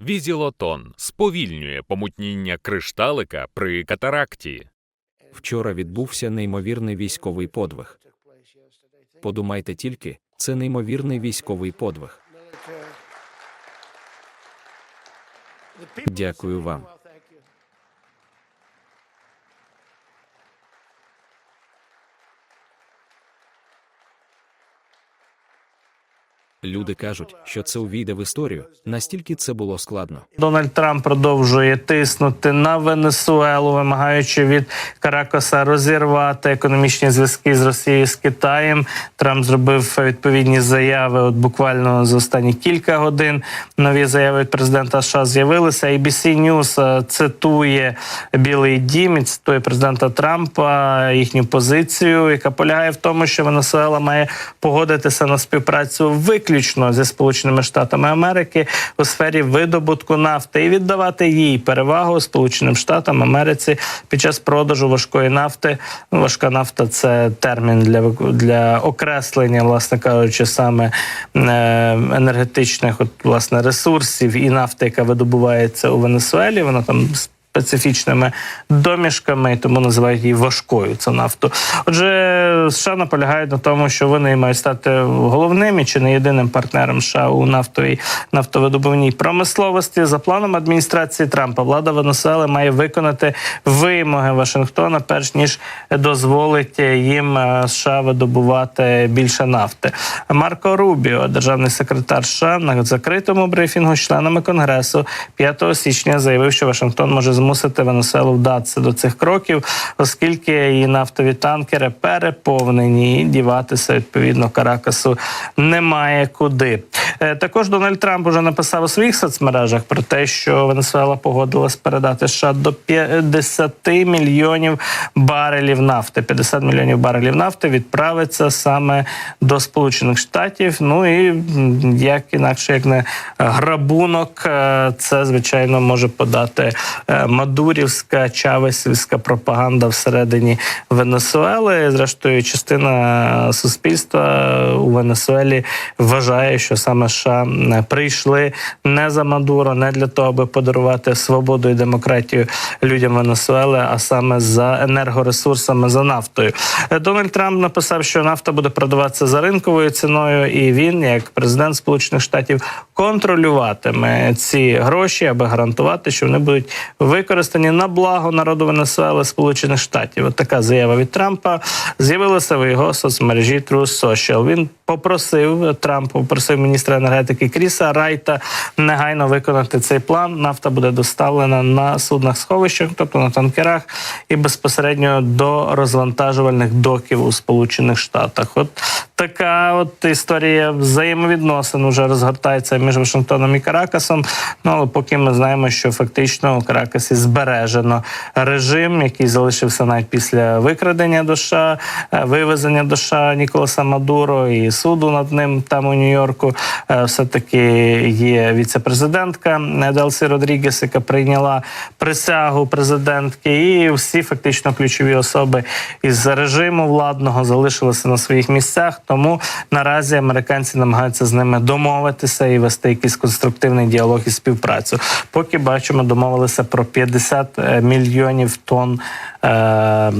Візілотон сповільнює помутніння кришталика при катаракті. Вчора відбувся неймовірний військовий подвиг. Подумайте тільки, це неймовірний військовий подвиг. Дякую вам. Люди кажуть, що це увійде в історію. Настільки це було складно. Дональд Трамп продовжує тиснути на Венесуелу, вимагаючи від Каракоса розірвати економічні зв'язки з Росією з Китаєм. Трамп зробив відповідні заяви. От буквально за останні кілька годин нові заяви від президента США з'явилися. ABC News е, цитує Білий Дім і цитує президента Трампа їхню позицію, яка полягає в тому, що Венесуела має погодитися на співпрацю виключно зі Сполученими Штатами Америки у сфері видобутку нафти і віддавати їй перевагу Сполученим Штатам Америці під час продажу важкої нафти. Ну, важка нафта це термін для для окреслення, власне кажучи, саме е, енергетичних от, власне ресурсів і нафти, яка видобувається у Венесуелі. Вона там специфічними домішками, і тому називають її важкою цю нафту. Отже, США наполягають на тому, що вони мають стати головним і чи не єдиним партнером США у нафтовій нафтовидобувній промисловості. За планом адміністрації Трампа, влада Венесуели має виконати вимоги Вашингтона, перш ніж дозволить їм е, США видобувати більше нафти. Марко Рубіо, державний секретар США, на закритому брифінгу з членами конгресу 5 січня заявив, що Вашингтон може змусити Венесуелу вдатися до цих кроків, оскільки її нафтові танкери переповнені і діватися відповідно Каракасу немає куди. Е, Також Дональд Трамп уже написав у своїх соцмережах про те, що Венесуела погодилась передати США до 50 мільйонів барелів нафти. 50 мільйонів барелів нафти відправиться саме до Сполучених Штатів. Ну і як інакше, як не грабунок, е, це звичайно може подати е, мадурівська чавесівська пропаганда всередині Венесуели. Зрештою, частина суспільства у Венесуелі вважає, що саме США прийшли не за Мадуро, не для того, аби подарувати свободу і демократію людям Венесуели, а саме за енергоресурсами, за нафтою. Дональд Трамп написав, що нафта буде продаватися за ринковою ціною, і він, як президент Сполучених Штатів, контролюватиме ці гроші, аби гарантувати, що вони будуть використані на благо народу Венесуели Сполучених Штатів. От така заява від Трампа з'явилася в його соцмережі True Social. Він попросив Трамп, попросив міністра енергетики Кріса Райта негайно виконати цей план. Нафта буде доставлена на суднах сховищах, тобто на танкерах, і безпосередньо до розвантажувальних доків у Сполучених Штатах. От така от історія взаємовідносин вже розгортається між Вашингтоном і Каракасом. Ну але поки ми знаємо, що фактично у Каракасі збережено режим, який залишився навіть після викрадення до США, е, вивезення до США Ніколаса Мадуро і суду над ним там у Нью-Йорку. Е, Все таки є віце-президентка Делсі Родрігес, яка прийняла присягу президентки, і всі фактично ключові особи із режиму владного залишилися на своїх місцях. Тому наразі американці намагаються з ними домовитися і вести якийсь конструктивний діалог і співпрацю. Поки бачимо, домовилися про 50 мільйонів тонн е, е,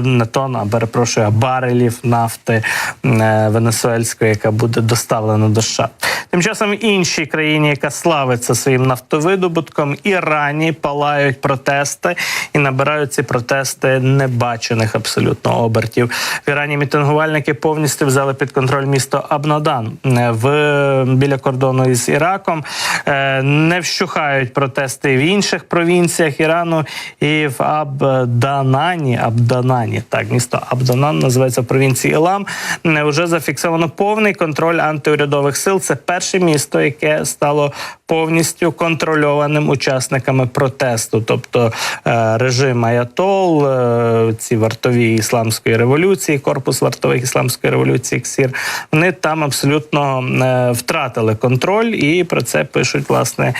не тонн, а перепрошую, барелів нафти е, венесуельської, яка буде доставлена до США. Тим часом іншій країні, яка славиться своїм нафтовидобутком, Ірані палають протести і набирають ці протести небачених абсолютно обертів. В Ірані мітингувальники повністю взяли під контроль місто Абнадан в біля кордону із Іраком. Е, Не вщухають протести в інших провінціях Ірану і в Абданані. Абданані, так місто Абданан називається в провінції Ілам. е, Вже зафіксовано повний контроль антиурядових сил. Це перше місто, яке стало повністю контрольованим учасниками протесту, тобто е, режим Аятол, е, ці вартові ісламської революції, корпус вартових ісламської революції КСІР, вони там абсолютно е, втратили контроль, і про це пишуть власне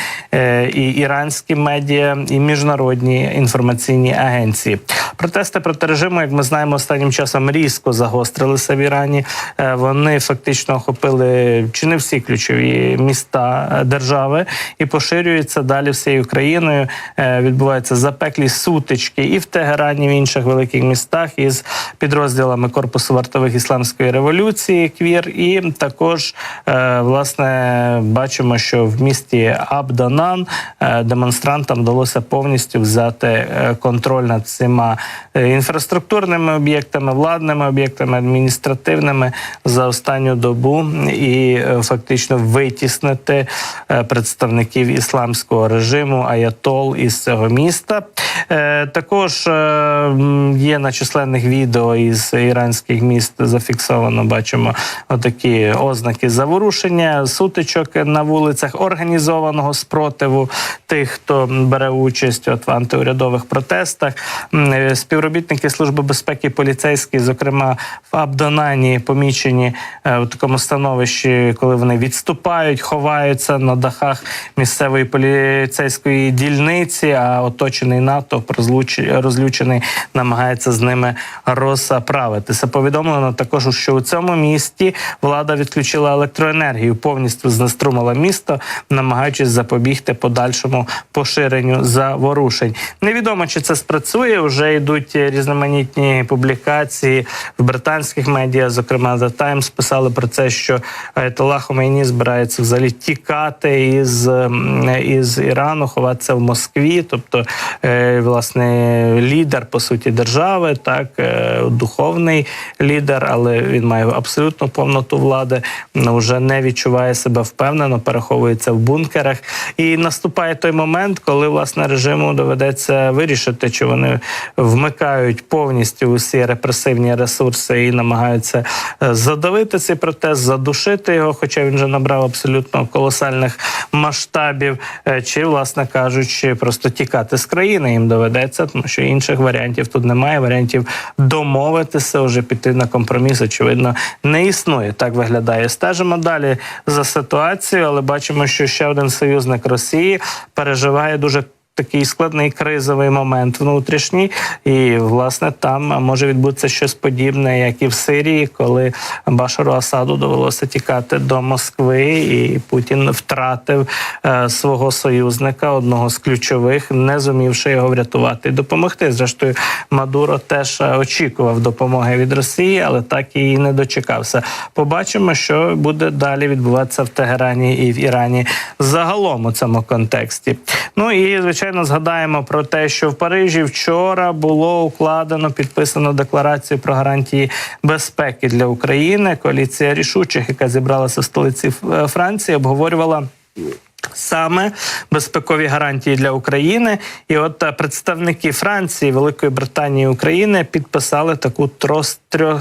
і іранські медіа, і міжнародні інформаційні агенції. Протести проти режиму, як ми знаємо, останнім часом різко загострилися в Ірані. Вони фактично охопили чи не всі ключові міста держави. Держави і поширюється далі всією країною. Е, Відбуваються запеклі сутички і в Тегерані, в інших великих містах із підрозділами корпусу вартових ісламської революції Квір. І також е, власне бачимо, що в місті Абданан е, демонстрантам вдалося повністю взяти контроль над всіма інфраструктурними об'єктами, владними об'єктами, адміністративними за останню добу і фактично витіснити е, представників ісламського режиму аятол із цього міста. Е, Також е, є на численних відео із іранських міст зафіксовано. Бачимо отакі ознаки заворушення, сутичок на вулицях, організованого спротиву тих, хто бере участь от в антиурядових протестах. Е, Співробітники служби безпеки поліцейські, зокрема в Абданані, помічені у такому становищі, коли вони відступають, ховаються на дахах місцевої поліцейської дільниці, а оточений розлуч- розлючений намагається з ними розправитися. Повідомлено також, що у цьому місті влада відключила електроенергію, повністю знеструмила місто, намагаючись запобігти подальшому поширенню заворушень. Невідомо чи це спрацює. Вже йдуть різноманітні публікації в британських медіа. Зокрема, The Times писали про це, що Айтолlah Хомейні збирається взагалі тікати із, м, із Ірану, ховатися в Москві, тобто е, власне лідер по суті держави, так е, духовний лідер, але він має абсолютно повноту влади. ну, Вже не відчуває себе впевнено, переховується в бункерах. І наступає той момент, коли власне режиму доведеться вирішити, чи вони вмикають повністю усі репресивні ресурси і намагаються е, задавити цей протест, задушити його, хоча він вже набрав абсолютно колосальних масштабів, е, чи, власне кажучи, просто тікати з країни їм доведеться, тому що інших варіантів тут немає. Варіантів домовитися, вже піти на компроміс, очевидно, не існує. Так виглядає. Стежимо далі за ситуацією, але бачимо, що ще один союзник Росії переживає дуже. Такий складний кризовий момент внутрішній, і власне там може відбутися щось подібне, як і в Сирії, коли Башару Асаду довелося тікати до Москви, і Путін втратив е, свого союзника, одного з ключових, не зумівши його врятувати і допомогти. Зрештою, Мадуро теж е, очікував допомоги від Росії, але так і не дочекався. Побачимо, що буде далі відбуватися в Тегерані і в Ірані загалом у цьому контексті. Ну і звичайно згадаємо про те, що в Парижі вчора було укладено підписано декларацію про гарантії безпеки для України. Коаліція рішучих, яка зібралася в столиці е, Франції, обговорювала. Саме безпекові гарантії для України, і от е, представники Франції, Великої Британії і України підписали таку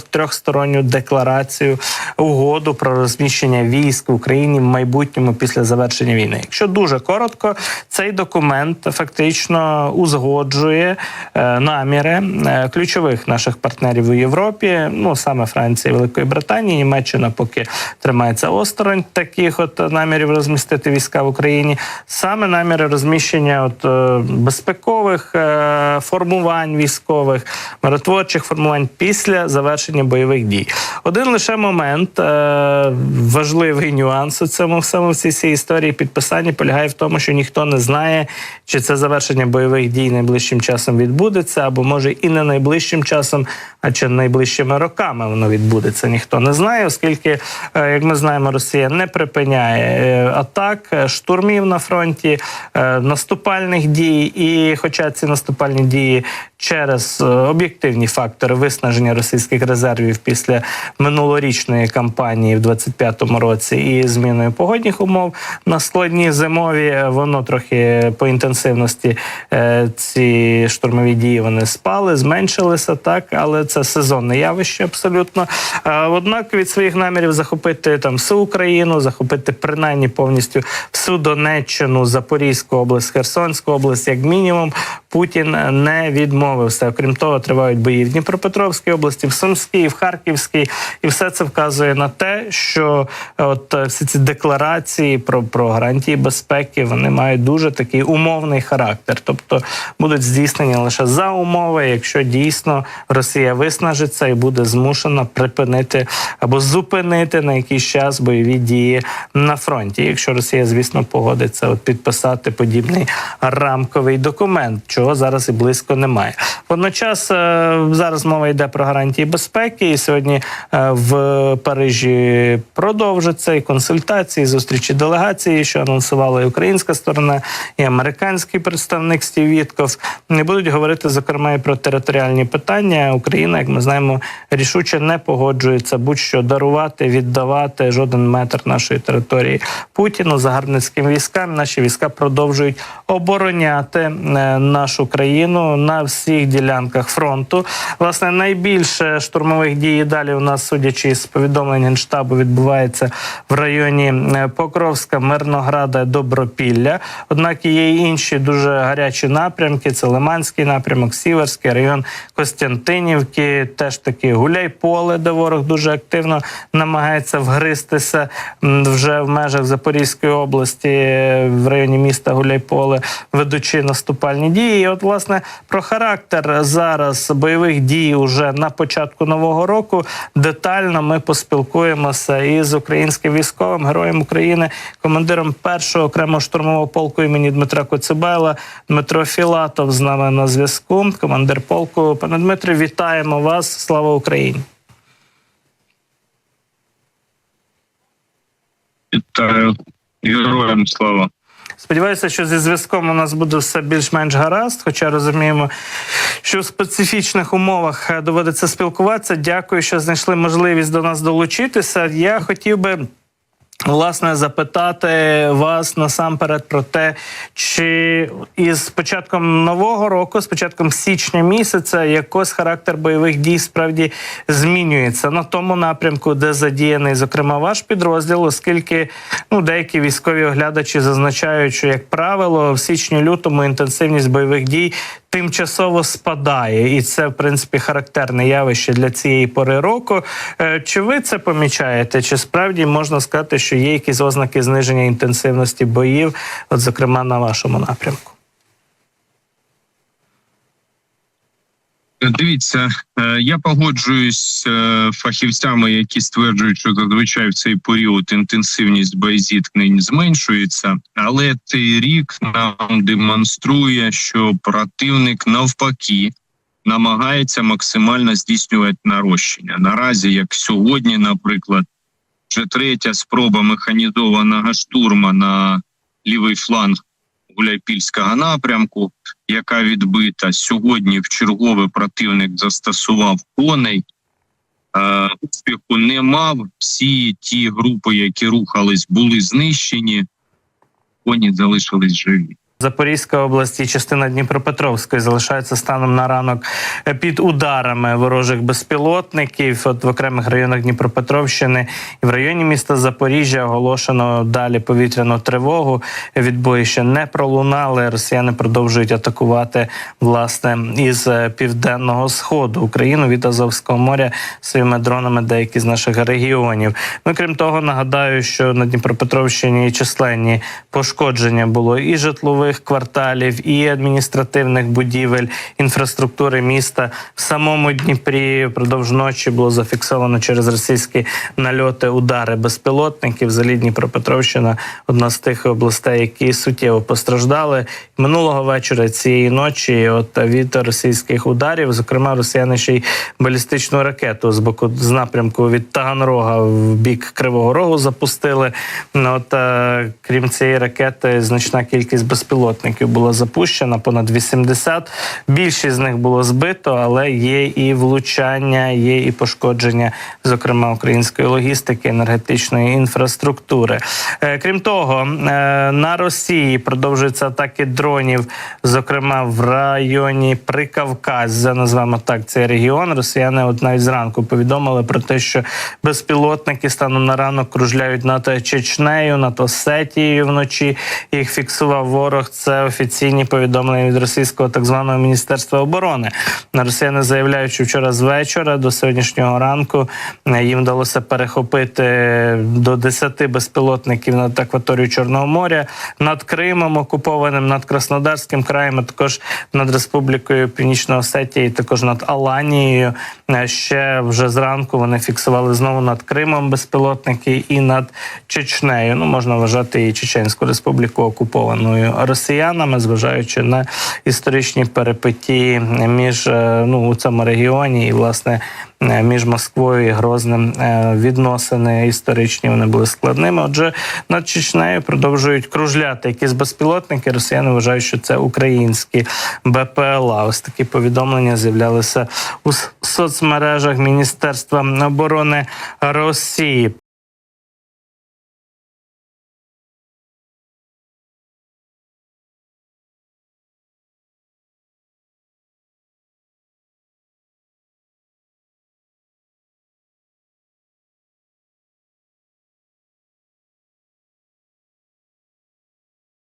трьохсторонню декларацію угоду про розміщення військ в Україні в майбутньому після завершення війни. Якщо дуже коротко, цей документ фактично узгоджує е, наміри е, ключових наших партнерів у Європі, ну саме Франції, Великої Британії, Німеччина поки тримається осторонь таких от намірів розмістити війська в Україні. Саме наміри розміщення от е, безпекових е, формувань військових, миротворчих формувань після завершення бойових дій. Один лише момент, е, важливий нюанс у цьому всьому всій цій історії підписання полягає в тому, що ніхто не знає, чи це завершення бойових дій найближчим часом відбудеться, або може і не найближчим часом, а чи найближчими роками воно відбудеться. Ніхто не знає, оскільки, як ми знаємо, Росія не припиняє атак, е, штурмів на фронті, е, наступальних дій. І, хоча ці наступальні дії через е, об'єктивні фактори виснаження російських резервів після минулорічної кампанії в 25-му році і зміною погодних умов на складні зимові, е, воно трохи по інтенсивності ці штурмові дії вони спали, зменшилися так, але це сезонне явище абсолютно. Однак від своїх намірів захопити там всю Україну, захопити принаймні повністю всю Донеччину, Запорізьку область, Херсонську область, як мінімум, Путін не відмовився. Окрім того, тривають бої в Дніпропетровській області, в Сумській, в Харківській, і все це вказує на те, що от всі ці декларації про, про гарантії безпеки вони мають дуже такий умовний характер, тобто будуть здійснені лише за умови, якщо дійсно Росія виснажиться і буде змушена припинити або зупинити на якийсь час бойові дії на фронті. Якщо Росія, звісно, погодиться от підписати подібний рамковий документ, чого зараз і близько немає. Водночас е, зараз мова йде про гарантії безпеки, і сьогодні е, в Парижі продовжаться і консультації, і зустрічі делегації, що анонсувала і українська сторона, і американський представник Стів Вітков. Не будуть говорити зокрема і про територіальні питання. Україна, як ми знаємо, рішуче не погоджується будь-що дарувати, віддавати жоден метр нашої території Путіну загарбницьким військам. Наші війська продовжують обороняти е, нашу країну на всіх ділянках фронту. Власне, найбільше штурмових дій далі у нас, судячи з повідомлень генштабу, відбувається в районі е, Покровська, Мирнограда, Добропілля. Однак є й інші дуже гарячі напрямки. Це Лиманський напрямок, Сіверський район Костянтинівки, теж таки Гуляйполе, де ворог дуже активно намагається вгристися вже в межах Запорізької області, е, в районі міста Гуляйполе, ведучи наступальні дії. І от, власне, про характер зараз бойових дій уже на початку нового року детально ми поспілкуємося із українським військовим героєм України, командиром першого окремого штурмового полку імені Дмитра Коцюбайла Дмитро Філатов з нами на зв'язку. Командир полку. Пане Дмитре, вітаємо вас. Слава Україні! Вітаю героям слава. Сподіваюся, що зі зв'язком у нас буде все більш-менш гаразд, хоча розуміємо, що в специфічних умовах е, доводиться спілкуватися. Дякую, що знайшли можливість до нас долучитися. Я хотів би. Власне, запитати вас насамперед про те, чи із початком нового року, з початком січня місяця, якось характер бойових дій справді змінюється на тому напрямку, де задіяний, зокрема, ваш підрозділ, оскільки ну деякі військові оглядачі зазначають, що як правило в січні-лютому інтенсивність бойових дій тимчасово спадає, і це в принципі характерне явище для цієї пори року. Е, Чи ви це помічаєте? Чи справді можна сказати, що є якісь ознаки зниження інтенсивності боїв, от зокрема на вашому напрямку? Дивіться, е, я погоджуюсь з е, фахівцями, які стверджують, що зазвичай в цей період інтенсивність боєзіткнень зменшується, але цей рік нам демонструє, що противник навпаки намагається максимально здійснювати нарощення. Наразі, як сьогодні, наприклад, вже третя спроба механізованого штурма на лівий фланг Гуляйпільського напрямку, яка відбита сьогодні. В чергове противник застосував коней. Е, успіху не мав. Всі ті групи, які рухались, були знищені. Коні залишились живі. Запорізька область і частина Дніпропетровської залишаються станом на ранок під ударами ворожих безпілотників. От в окремих районах Дніпропетровщини і в районі міста Запоріжжя оголошено далі повітряну тривогу. Відбої ще не пролунали. Росіяни продовжують атакувати власне із е, південного сходу Україну від Азовського моря своїми дронами деякі з наших регіонів. Ну крім того, нагадаю, що на Дніпропетровщині численні пошкодження було і житлових кварталів, і адміністративних будівель, інфраструктури міста в самому Дніпрі. Впродовж ночі було зафіксовано через російські нальоти удари безпілотників. Взагалі Дніпропетровщина одна з тих областей, які суттєво постраждали минулого вечора цієї ночі. От від російських ударів, зокрема, росіяни ще й балістичну ракету з боку з напрямку від Таганрога в бік Кривого Рогу запустили. Ну, От е, крім цієї ракети, значна кількість безпілотників була запущена, понад 80. Більшість з них було збито, але є і влучання, є і пошкодження, зокрема української логістики, енергетичної інфраструктури. Е, Крім того, е, на Росії продовжуються атаки дронів, зокрема в районі Прикавказя, назвемо так цей регіон. Росіяни от навіть зранку повідомили про те, що безпілотники станом на ранок кружляють над Чечнею, над Осетією вночі. Їх фіксував ворог вівторок це офіційні повідомлення від російського так званого міністерства оборони. На Росіяни заявляють, що вчора з вечора до сьогоднішнього ранку е, їм вдалося перехопити до 10 безпілотників над акваторією Чорного моря, над Кримом окупованим, над Краснодарським краєм, а також над Республікою Північна Осетія, і також над Аланією. Е, Ще вже зранку вони фіксували знову над Кримом безпілотники і над Чечнею. Ну можна вважати і Чеченську республіку окупованою росіянами, зважаючи на історичні перипетії між е, ну у цьому регіоні і власне. е, Між Москвою і Грозним е, відносини історичні вони були складними. Отже, над Чечнею продовжують кружляти якісь безпілотники. Росіяни вважають, що це українські БПЛА. Ось такі повідомлення з'являлися у соцмережах Міністерства оборони Росії.